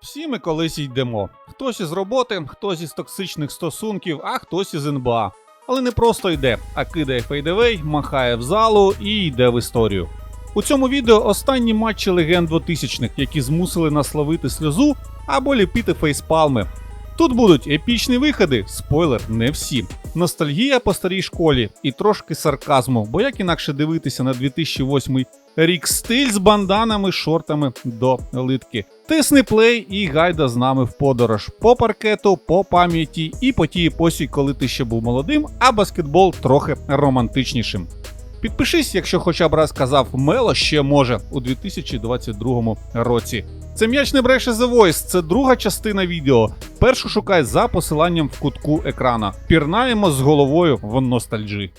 Всі ми колись йдемо. Хтось із роботи, хтось із токсичних стосунків, а хтось із НБА. Але не просто йде, а кидає фейдевей, махає в залу і йде в історію. У цьому відео останні матчі легенд 2000-х, які змусили нас ловити сльозу або ліпити фейспалми. Тут будуть епічні виходи, спойлер, не всі. Ностальгія по старій школі і трошки сарказму, бо як інакше дивитися на 2008 рік стиль з банданами, шортами до литки. Тисни плей і гайда з нами в подорож по паркету, по пам'яті і по тій епосі, коли ти ще був молодим, а баскетбол трохи романтичнішим. Підпишись, якщо хоча б раз казав Мело ще може у 2022 році. Це м'яч не бреше The Voice, це друга частина відео. Першу шукай за посиланням в кутку екрана. Пірнаємо з головою в ностальджі.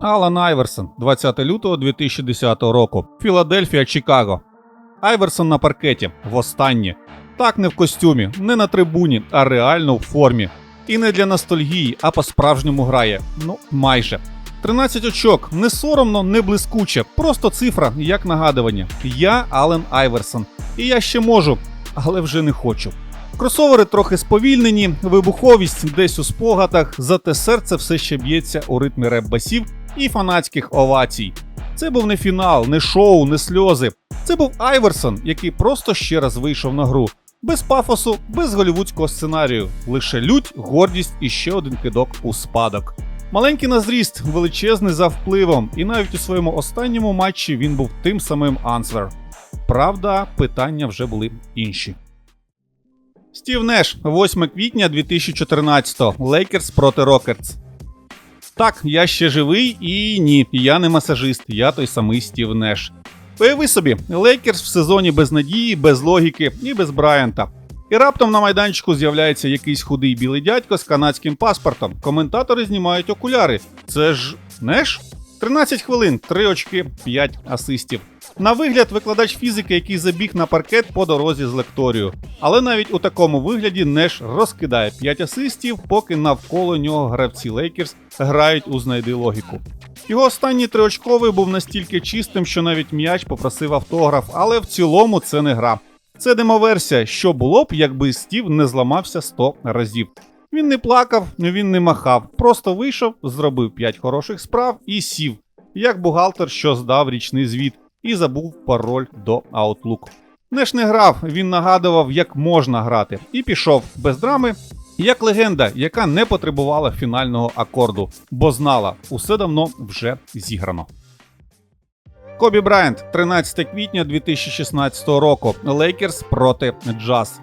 Алан Айверсон, 20 лютого 2010 року. Філадельфія, Чикаго. Айверсон на паркеті. Востаннє. Так не в костюмі, не на трибуні, а реально в формі. І не для ностальгії, а по-справжньому грає. Ну, майже. 13 очок, не соромно, не блискуче, просто цифра, як нагадування. Я Ален Айверсон. І я ще можу, але вже не хочу. Кросовери трохи сповільнені, вибуховість десь у спогадах, зате серце все ще б'ється у ритмі реп-басів і фанатських овацій. Це був не фінал, не шоу, не сльози. Це був Айверсон, який просто ще раз вийшов на гру. Без пафосу, без голівудського сценарію, лише лють, гордість і ще один кидок у спадок. Маленький на зріст, величезний за впливом, і навіть у своєму останньому матчі він був тим самим Ансвер. Правда, питання вже були інші. Стів Неш, 8 квітня 2014-го. Лейкерс проти Рокетс. Так, я ще живий і ні, я не масажист, я той самий Стів Неш. Уяви собі, Лейкерс в сезоні без надії, без логіки і без Брайанта. І раптом на майданчику з'являється якийсь худий білий дядько з канадським паспортом. Коментатори знімають окуляри. Це ж Неш? 13 хвилин, 3 очки, 5 асистів. На вигляд, викладач фізики, який забіг на паркет по дорозі з лекторію. Але навіть у такому вигляді Неш розкидає 5 асистів, поки навколо нього гравці Лейкерс грають у знайди логіку. Його останній триочковий був настільки чистим, що навіть м'яч попросив автограф, але в цілому це не гра. Це демоверсія, що було б, якби Стів не зламався 100 разів. Він не плакав, він не махав, просто вийшов, зробив 5 хороших справ і сів, як бухгалтер, що здав річний звіт, і забув пароль до Outlook. Неш не грав, він нагадував, як можна грати, і пішов. Без драми, як легенда, яка не потребувала фінального акорду, бо знала, усе давно вже зіграно. Кобі Брайант, 13 квітня 2016 року. Лейкерс проти Джаз.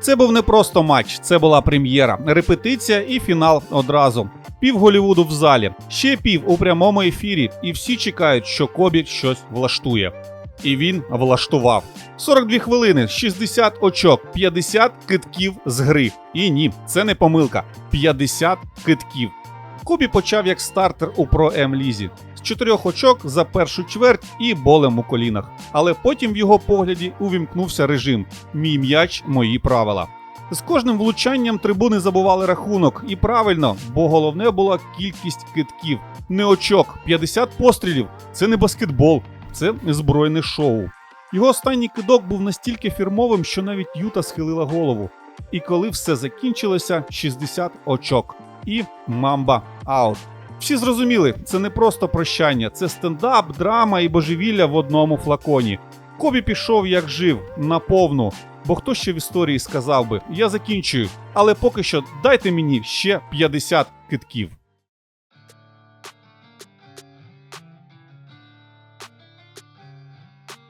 Це був не просто матч, це була прем'єра, репетиція і фінал одразу. Пів Голівуду в залі, ще пів у прямому ефірі, і всі чекають, що Кобі щось влаштує. І він влаштував. 42 хвилини, 60 очок, 50 китків з гри. І ні, це не помилка. 50 китків. Кобі почав як стартер у Про М Лізі з чотирьох очок за першу чверть і болем у колінах. Але потім в його погляді увімкнувся режим Мій м'яч, мої правила. З кожним влучанням трибуни забували рахунок, і правильно, бо головне була кількість китків. Не очок, 50 пострілів. Це не баскетбол, це збройне шоу. Його останній кидок був настільки фірмовим, що навіть Юта схилила голову. І коли все закінчилося, 60 очок. І мамба аут. Всі зрозуміли, це не просто прощання, це стендап, драма і божевілля в одному флаконі. Кобі пішов як жив, на повну. Бо хто ще в історії сказав би, я закінчую, але поки що дайте мені ще 50 китків.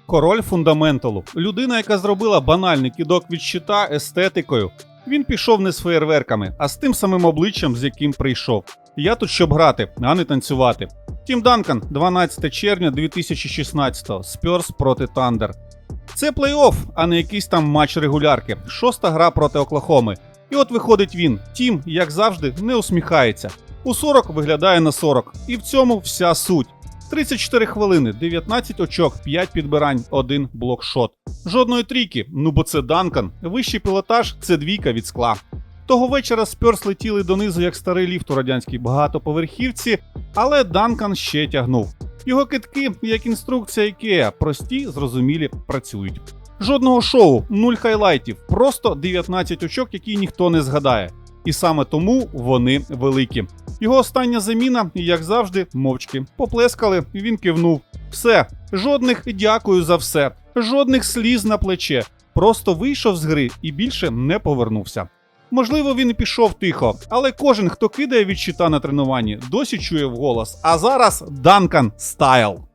Король фундаменталу. Людина, яка зробила банальний кидок від щита естетикою. Він пішов не з феєрверками, а з тим самим обличчям, з яким прийшов. Я тут щоб грати, а не танцювати. Тім Данкан, 12 червня 2016-го, Спьорс проти Тандер. Це плей-офф, а не якийсь там матч регулярки. Шоста гра проти Оклахоми. І от виходить він. Тім, як завжди, не усміхається. У 40 виглядає на 40. І в цьому вся суть. 34 хвилини, 19 очок, 5 підбирань, 1 блокшот. Жодної трійки, ну бо це Данкан. Вищий пілотаж це двійка від скла. Того вечора Спьорс летіли донизу як старий ліфт у радянській багатоповерхівці, але Данкан ще тягнув. Його китки, як інструкція IKEA, прості, зрозумілі, працюють. Жодного шоу, нуль хайлайтів, просто 19 очок, які ніхто не згадає. І саме тому вони великі. Його остання заміна, як завжди, мовчки. Поплескали, він кивнув. Все, жодних дякую за все, жодних сліз на плече. Просто вийшов з гри і більше не повернувся. Можливо, він і пішов тихо, але кожен, хто кидає від щита на тренуванні, досі чує вголос. А зараз Данкан Стайл.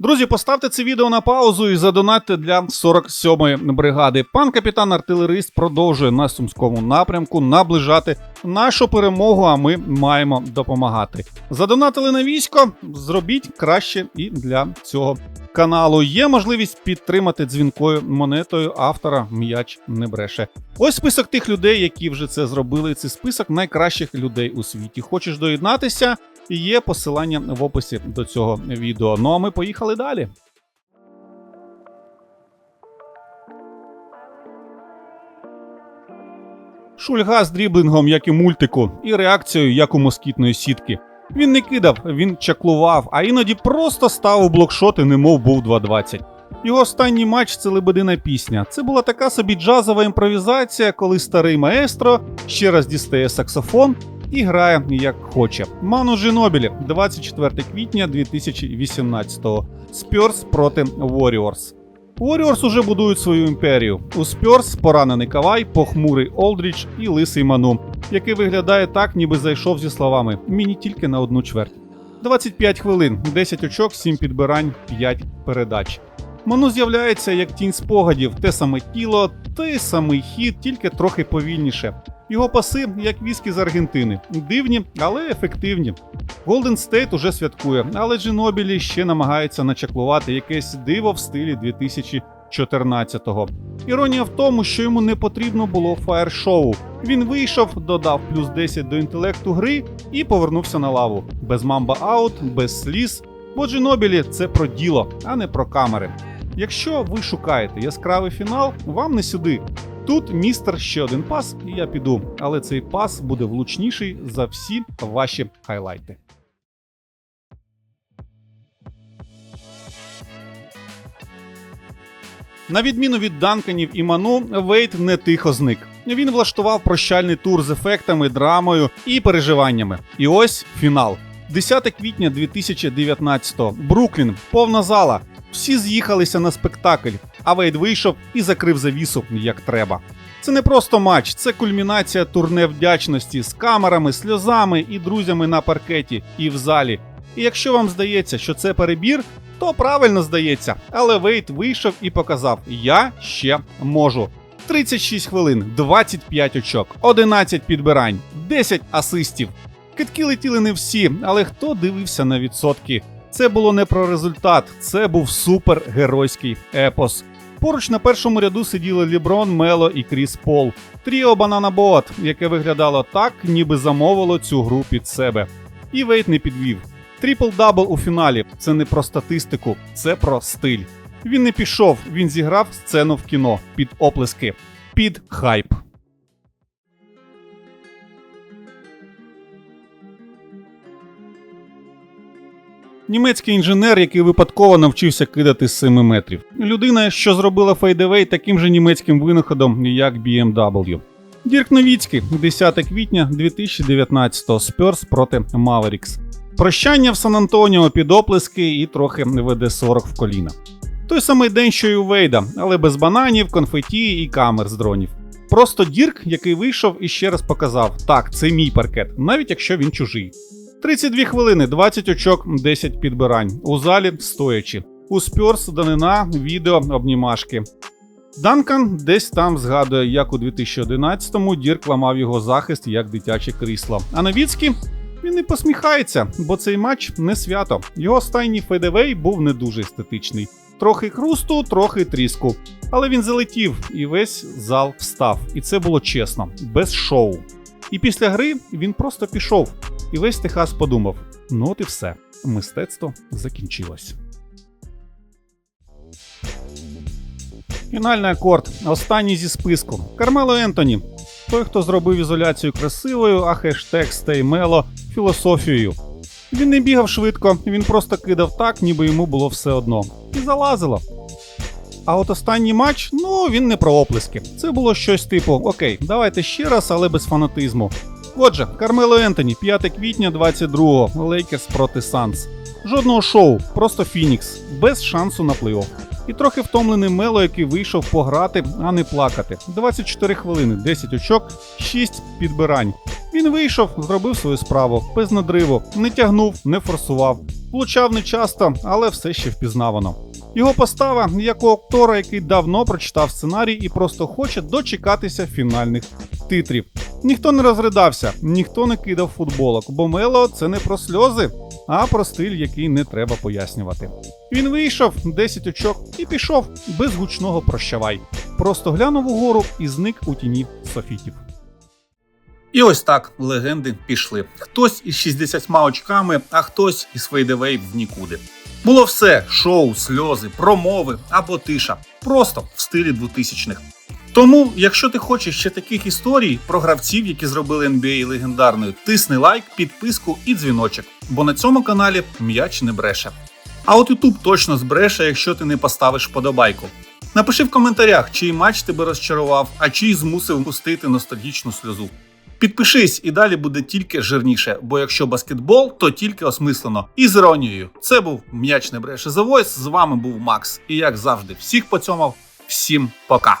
Друзі, поставте це відео на паузу і задонатьте для 47-ї бригади. Пан капітан артилерист продовжує на сумському напрямку наближати нашу перемогу, а ми маємо допомагати. Задонатили на військо, зробіть краще і для цього каналу. Є можливість підтримати дзвінкою монетою автора м'яч не бреше. Ось список тих людей, які вже це зробили. Це список найкращих людей у світі. Хочеш доєднатися? Є посилання в описі до цього відео. Ну а ми поїхали далі. Шульга з дріблингом, як і мультику, і реакцією, як у москітної сітки. Він не кидав, він чаклував, а іноді просто ставив блокшоти, немов був 2.20. Його останній матч це лебедина пісня. Це була така собі джазова імпровізація, коли старий маестро ще раз дістає саксофон і грає як хоче. Ману Жінобілі, 24 квітня 2018-го. Спьорс проти Warriors. Warriors уже будують свою імперію. У Спьорс поранений Кавай, похмурий Олдріч і лисий Ману, який виглядає так, ніби зайшов зі словами Мені тільки на одну чверть. 25 хвилин, 10 очок, 7 підбирань, 5 передач. Ману з'являється як тінь спогадів, те саме тіло, той самий хід, тільки трохи повільніше. Його паси, як віскі з Аргентини, дивні, але ефективні. Голден Стейт уже святкує, але Джинобілі ще намагається начаклувати якесь диво в стилі 2014-го. Іронія в тому, що йому не потрібно було фаєр-шоу. Він вийшов, додав плюс 10 до інтелекту гри і повернувся на лаву. Без мамба аут, без сліз. Бо Джинобілі це про діло, а не про камери. Якщо ви шукаєте яскравий фінал, вам не сюди. Тут містер ще один пас, і я піду. Але цей пас буде влучніший за всі ваші хайлайти. На відміну від Данканів і Ману, Вейт не тихо зник. Він влаштував прощальний тур з ефектами, драмою і переживаннями. І ось фінал. 10 квітня 2019-го. Бруклін, повна зала. Всі з'їхалися на спектакль, а Вейд вийшов і закрив завісу як треба. Це не просто матч, це кульмінація турне вдячності з камерами, сльозами і друзями на паркеті і в залі. І якщо вам здається, що це перебір, то правильно здається. Але Вейт вийшов і показав: я ще можу. 36 хвилин, 25 очок, 11 підбирань, 10 асистів. Китки летіли не всі, але хто дивився на відсотки? Це було не про результат, це був супергеройський епос. Поруч на першому ряду сиділи Ліброн, Мело і Кріс Пол. Тріо Банана Боат, яке виглядало так, ніби замовило цю гру під себе. І Вейт не підвів. Тріпл дабл у фіналі це не про статистику, це про стиль. Він не пішов, він зіграв сцену в кіно під оплески, під хайп. Німецький інженер, який випадково навчився кидати з 7 метрів. Людина, що зробила фейдевей таким же німецьким винаходом, як BMW. Дірк Новіцький, 10 квітня 2019-го, Спьорс проти Маверікс. Прощання в Сан-Антоніо під оплески і трохи ВД-40 в коліна. Той самий день, що й у Вейда, але без бананів, конфеті і камер з дронів. Просто Дірк, який вийшов і ще раз показав: так, це мій паркет, навіть якщо він чужий. 32 хвилини, 20 очок, 10 підбирань. У залі стоячи. У Спьорс данина, відео, обнімашки. Данкан десь там згадує, як у 2011-му Дірк ламав його захист як дитяче крісло. А Новіцький він не посміхається, бо цей матч не свято. Його останній фейдевей був не дуже естетичний. Трохи хрусту, трохи тріску. Але він залетів, і весь зал встав. І це було чесно, без шоу. І після гри він просто пішов. І весь Техас подумав: Ну от і все. Мистецтво закінчилось. Фінальний акорд. Останній зі списку. Кармело Ентоні. Той, хто зробив ізоляцію красивою, а хештег Стеймело філософією. Він не бігав швидко, він просто кидав так, ніби йому було все одно. І залазило. А от останній матч, ну він не про оплески. Це було щось типу: Окей, давайте ще раз, але без фанатизму. Отже, Кармело Ентоні, 5 квітня 22-го, Лейкерс проти Санс. Жодного шоу, просто Фінікс, без шансу на плей-офф. І трохи втомлений Мело, який вийшов пограти, а не плакати. 24 хвилини, 10 очок, 6 підбирань. Він вийшов, зробив свою справу, без надриву, не тягнув, не форсував. Влучав не часто, але все ще впізнавано. Його постава як у актора, який давно прочитав сценарій і просто хоче дочекатися фінальних титрів. Ніхто не розридався, ніхто не кидав футболок, бо Мело це не про сльози, а про стиль, який не треба пояснювати. Він вийшов 10 очок і пішов без гучного прощавай. Просто глянув угору і зник у тіні софітів. І ось так легенди пішли. Хтось із 60 очками, а хтось із фейдевей в нікуди. Було все: шоу, сльози, промови або тиша. Просто в стилі 2000-х. Тому, якщо ти хочеш ще таких історій про гравців, які зробили NBA легендарною, тисни лайк, підписку і дзвіночок, бо на цьому каналі м'яч не бреше. А от YouTube точно збреше, якщо ти не поставиш вподобайку. Напиши в коментарях, чий матч тебе розчарував, а чий змусив пустити ностальгічну сльозу. Підпишись, і далі буде тільки жирніше, бо якщо баскетбол, то тільки осмислено. І з іронією. Це був м'яч не бреше The Voice, З вами був Макс. І як завжди, всіх поцьомав. Всім пока.